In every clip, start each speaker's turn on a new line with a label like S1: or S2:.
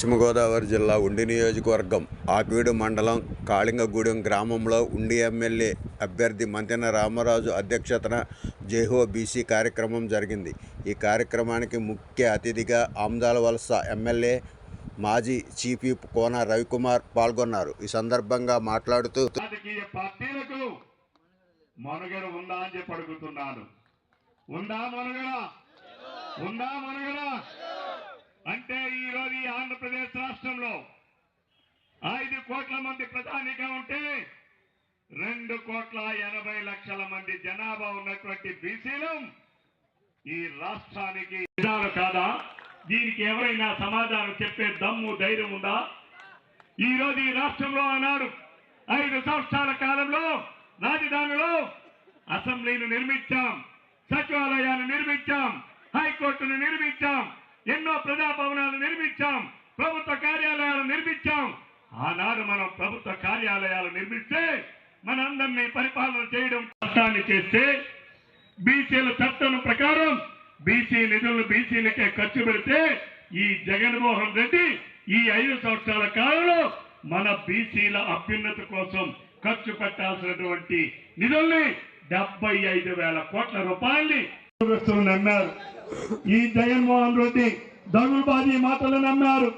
S1: పశ్చిమ గోదావరి జిల్లా ఉండి నియోజకవర్గం ఆకివీడు మండలం కాళింగగూడెం గ్రామంలో ఉండి ఎమ్మెల్యే అభ్యర్థి మంతెన రామరాజు అధ్యక్షతన జేహో బీసీ కార్యక్రమం జరిగింది. ఈ కార్యక్రమానికి ముఖ్య అతిథిగా ఆమ్దాల వలస ఎమ్మెల్యే మాజీ చీఫ్ విప్ కోన రవికుమార్ పాల్గొన్నారు. ఈ సందర్భంగా మాట్లాడుతూ
S2: మనుగడ ఉందా అని చెప్పి అడుగుతున్నాను. ఉందా మనుగడ? ఉందా మనుగడ? అంటే ఈ రోజు ఈ రాష్ట్రంలో ఐదు కోట్ల మంది ప్రధానిగా ఉంటే రెండు కోట్ల ఎనభై లక్షల మంది జనాభా ఉన్నటువంటి బీసీలు ఈ రాష్ట్రానికి కాదా? దీనికి ఎవరైనా సమాధానం చెప్పే దమ్ము ధైర్యం ఉందా? ఈ రోజు ఈ రాష్ట్రంలో అన్నారు ఐదు సంవత్సరాల కాలంలో రాజధానిలో అసెంబ్లీని నిర్మించాం సచివాలయాన్ని నిర్మించాం హైకోర్టును నిర్మించాం ఎన్నో ప్రజాభవనాలు నిర్మించాం ప్రభుత్వ కార్యాలయాలు నిర్మించాం. ఆనాడు మనం ప్రభుత్వ కార్యాలయాలు నిర్మిస్తే మనందరినీ పరిపాలన చేయడం చట్టాన్ని చేస్తే బీసీల చట్టం ప్రకారం బీసీ నిధులను బీసీలకే ఖర్చు పెడితే ఈ జగన్మోహన్ రెడ్డి ఈ ఐదు సంవత్సరాల కాలంలో మన బీసీల అభ్యున్నతి కోసం ఖర్చు పెట్టాల్సినటువంటి నిధుల్ని డెబ్బై ఐదు వేల కోట్ల రూపాయల్ని నమ్మారు. ఈ జగన్మోహన్ రెడ్డి దగులుబాజీ మాటలు నమ్మారు.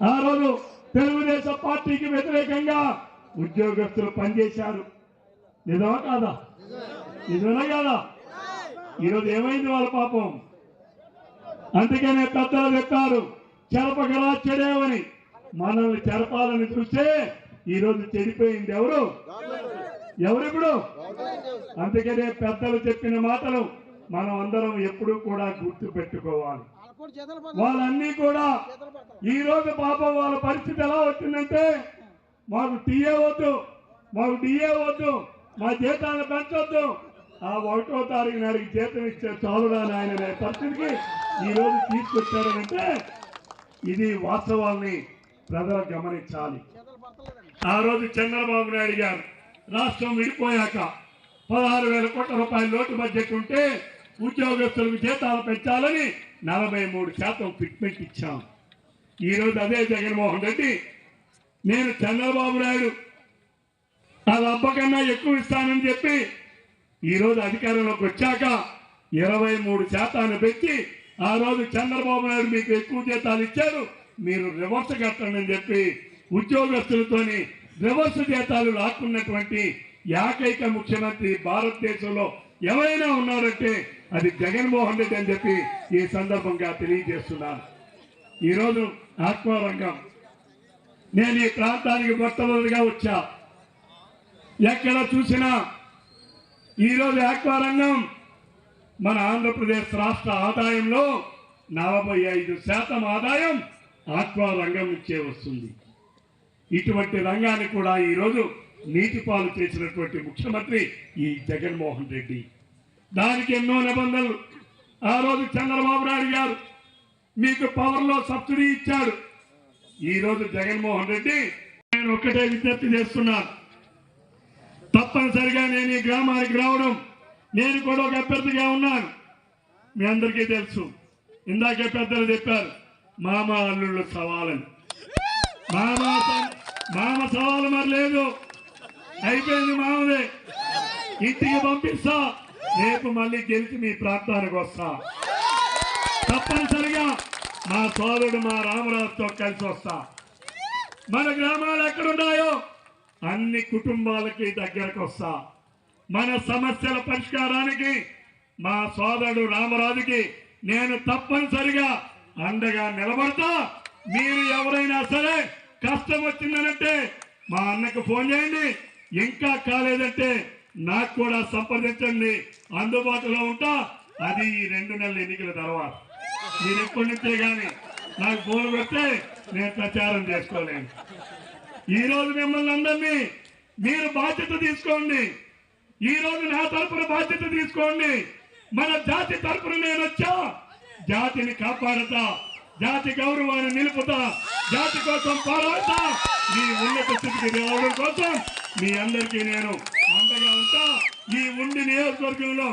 S2: ఆ రోజు తెలుగుదేశం పార్టీకి వ్యతిరేకంగా ఉద్యోగస్తులు పనిచేశారు. నిజమా కాదా? నిజమే కాదా? ఈరోజు ఏమైంది వాళ్ళ పాపం? అందుకనే పెద్దలు చెప్పారు చెరపగలా చెడేవని. మనల్ని చెరపాలని చూస్తే ఈరోజు చెడిపోయింది ఎవరు? ఎవరిప్పుడు అందుకనే పెద్దలు చెప్పిన మాటలు మనం అందరం ఎప్పుడూ కూడా గుర్తు పెట్టుకోవాలి వాళ్ళన్నీ కూడా ఈ రోజు పాపం వాళ్ళ పరిస్థితి ఎలా వచ్చిందంటే మాకు టీఏ వద్దు మాకు డిఏ వద్దు మా జీతాలను పెంచొద్దు. ఆ ఒకటో తారీఖు నాటికి జీతం ఇచ్చే చాలురా నాయన అనే పరిస్థితికి ఈ రోజు తీసుకొచ్చారనంటే ఇది వాస్తవాల్ని ప్రజలు గమనించాలి. ఆ రోజు చంద్రబాబు నాయుడు గారు రాష్ట్రం విడిపోయాక పదహారు వేల కోట్ల రూపాయల లోటు బడ్జెట్ ఉంటే ఉద్యోగస్తులకు జీతాలు పెంచాలని నలభై మూడు శాతం ఫిట్మెంట్ ఇచ్చాం. ఈ రోజు అదే జగన్మోహన్ రెడ్డి నేను చంద్రబాబు నాయుడు అది అబ్బకన్నా ఎక్కువ ఇస్తానని చెప్పి ఈ రోజు అధికారంలోకి వచ్చాక ఇరవై మూడు శాతాన్ని పెట్టి ఆ రోజు చంద్రబాబు నాయుడు మీకు ఎక్కువ జీతాలు ఇచ్చారు మీరు రివర్స్ కట్టండి అని చెప్పి ఉద్యోగస్తులతోని రివర్స్ జీతాలు లాక్కున్నటువంటి ఏకైక ముఖ్యమంత్రి భారతదేశంలో ఎవరైనా ఉన్నారంటే అది జగన్మోహన్ రెడ్డి అని చెప్పి ఈ సందర్భంగా తెలియజేస్తున్నాను ఈరోజు ఆత్మరంగం నేను ఈ ప్రాంతానికి మొట్టమొదటిగా వచ్చా. ఎక్కడ చూసినా ఈరోజు ఆక్వారంగం మన ఆంధ్రప్రదేశ్ రాష్ట్ర ఆదాయంలో నలభై ఐదు శాతం ఆదాయం ఆక్వా రంగం నుంచే వస్తుంది. ఇటువంటి రంగాన్ని కూడా ఈరోజు నీతిపాలు చేసినటువంటి ముఖ్యమంత్రి ఈ జగన్మోహన్ రెడ్డి. దానికి ఎన్నో నిబంధనలు. ఆ రోజు చంద్రబాబు నాయుడు గారు మీకు పవర్లో సబ్సిడీ ఇచ్చాడు. ఈ రోజు జగన్మోహన్ రెడ్డి నేను ఒక్కటే విజ్ఞప్తి చేస్తున్నాను తప్పనిసరిగా నేను ఈ గ్రామానికి రావడం నేను కూడా ఒక అభ్యర్థిగా ఉన్నాను. మీ అందరికీ తెలుసు. ఇందాకే పెద్దలు చెప్పారు మామ అల్లుళ్ళు సవాలని. మామ మామ సవాలు మరి లేదు. అయిపోయింది మామదే. ఇంటికి పంపిస్తా. రేపు మళ్ళీ గెలిచి మీ ప్రాంతానికి వస్తా. తప్పనిసరిగా మా సోదరుడు మా రామరాజుతో కలిసి వస్తా. మన గ్రామాలు ఎక్కడున్నాయో అన్ని కుటుంబాలకి దగ్గరకు వస్తా. మన సమస్యల పరిష్కారానికి మా సోదరుడు రామరాజుకి నేను తప్పనిసరిగా అండగా నిలబడతా. మీరు ఎవరైనా సరే కష్టం వచ్చిందనంటే మా అన్నకు ఫోన్ చేయండి. ఇంకా కాలేదంటే నాకు కూడా సంప్రదించండి. అందుబాటులో ఉంటా. అది ఈ రెండు నెలల ఎన్నికల తర్వాత. మీరు ఎప్పటి నుంచే కానీ నాకు ఫోన్ పెడితే నేను ప్రచారం చేసుకోలేను. ఈ రోజు మిమ్మల్ని అందరినీ మీరు బాధ్యత తీసుకోండి. ఈ రోజు నా తరపున బాధ్యత తీసుకోండి. మన జాతి తరపున నేను వచ్చా. జాతిని కాపాడతా. జాతి గౌరవాన్ని నిలుపుతా. జాతి కోసం పోరాడతా. మీ ఉన్నత స్థితికి రావడం కోసం మీ అందరికీ నేను అండగా ఉంటా ఈ ఉండి నియోజకవర్గంలో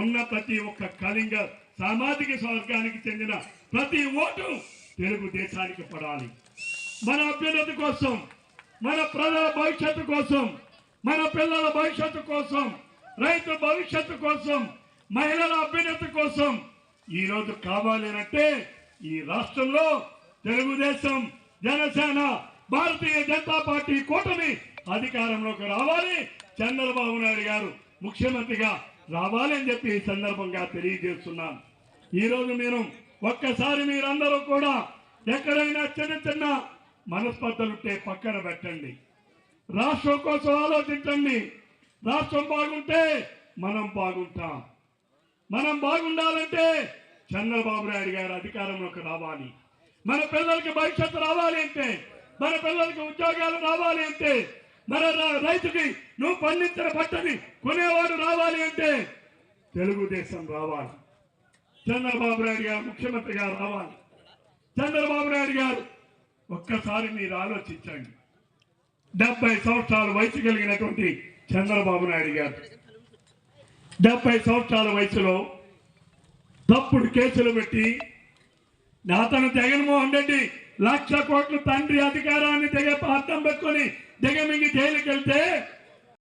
S2: ఉన్న ప్రతి ఒక్క కళింగ సామాజిక వర్గానికి చెందిన ప్రతి ఓటు తెలుగుదేశానికి పడాలి. మన అభ్యున్నతి కోసం మన ప్రజల భవిష్యత్తు కోసం మన పిల్లల భవిష్యత్తు కోసం రైతు భవిష్యత్తు కోసం మహిళల అభ్యున్నతి కోసం ఈరోజు కావాలి అంటే ఈ రాష్ట్రంలో తెలుగుదేశం జనసేన భారతీయ జనతా పార్టీ కూటమి అధికారంలోకి రావాలి. చంద్రబాబు నాయుడు గారు ముఖ్యమంత్రిగా రావాలి అని చెప్పి ఈ సందర్భంగా తెలియజేస్తున్నాను ఈ రోజు మీరు ఒక్కసారి మీరందరూ కూడా ఎక్కడైనా చిన్న చిన్న మనస్పర్ధలుంటే పక్కన పెట్టండి. రాష్ట్రం కోసం ఆలోచించండి. రాష్ట్రం బాగుంటే మనం బాగుంటాం. మనం బాగుండాలంటే చంద్రబాబు నాయుడు గారు అధికారంలోకి రావాలి. మన పిల్లలకి భవిష్యత్తు రావాలి అంటే మన పిల్లలకి ఉద్యోగాలు రావాలి అంటే మన రైతుకి నువ్వు పండించిన పంటని కొనేవాడు రావాలి అంటే తెలుగుదేశం రావాలి. చంద్రబాబు నాయుడు గారు ముఖ్యమంత్రిగా రావాలి. చంద్రబాబు నాయుడు గారు ఒక్కసారి మీరు ఆలోచించండి. డెబ్బై సంవత్సరాల వయసు కలిగినటువంటి చంద్రబాబు నాయుడు గారు డెబ్బై సంవత్సరాల వయసులో తప్పుడు కేసులు పెట్టి అతను జగన్మోహన్ రెడ్డి లక్ష కోట్ల తండ్రి అధికారాన్ని తెగ అర్థం పెట్టుకొని దిగమింగి జైలుకి వెళ్తే